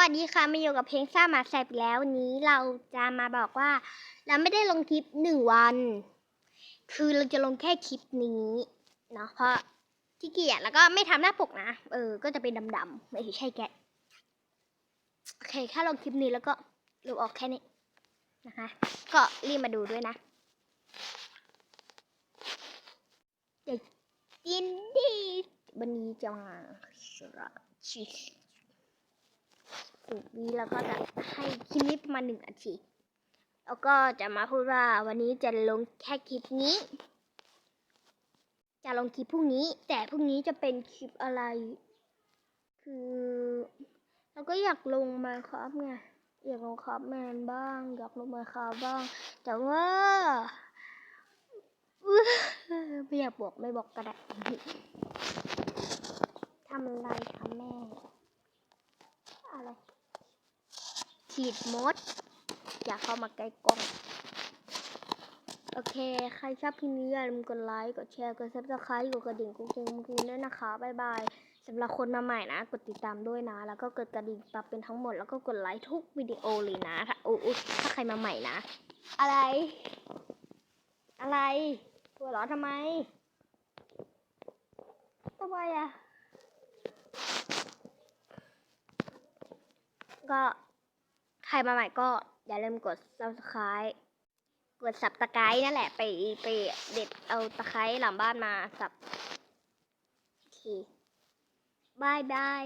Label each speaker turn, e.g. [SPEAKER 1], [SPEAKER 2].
[SPEAKER 1] วัสดีค่ะมาอยู่กับเพลงซ่าหมาแสบแล้วนี้เราจะมาบอกว่า เราไม่ได้ลงคลิปหนึ่งวัน คือเราจะลงแค่คลิปนี้เนาะเพราะขี้เกียจแล้วก็ไม่ทำหน้าปกนะเออ ก็จะเป็นดำๆไม่ใช่แกะโอเคแค่ลงคลิปนี้แล้วก็ลบออกแค่นี้นะคะ ก็รีบมาดูด้วยนะเด็กยินดีวันนี้จะมาสระชีส สูตรนี้แล้วก็จะให้คลิปนี้ประมาณหนึ่งนาทีแล้วก็จะมาพูดว่าวันนี้จะลงแค่คลิปนี้ จะลงคลิปพรุ่งนี้ แต่พรุ่งนี้จะเป็นคลิปอะไร คือเราก็อยากลงมาครับไงอยากลงครับแมนบ้าง อยากลงมาครับบ้าง แต่ว่าไม่อยากบอกไม่บอกก็ได้ทำอะไรคะแม่ อะไร ฉีดมด อย่าเข้ามาใกล้กล้อง โอเค ใครชอบคลิปนี้อย่าลืมกดไลค์ กดแชร์ กดซับสไครต์กดกระดิ่งกุ้งเจงกุ้งด้วยนะคะ บ๊ายบายสำหรับคนมาใหม่นะ กดติดตามด้วยนะ แล้วก็กดกระดิ่งปรับเป็นทั้งหมด แล้วก็กดไลค์ทุกวิดีโอเลยนะถ้าโอ้โอ้ถ้าใครมาใหม่นะ อะไร อะไรหัวเราะทำไมทำไมอะก็ รมาใหม่ก็อย่าลืมกด subscribe กดสับตะไคร้นั่นแหละ ไปไปเด็ดเอาตะไคร้หลังบ้านมาสับโอเคบายบาย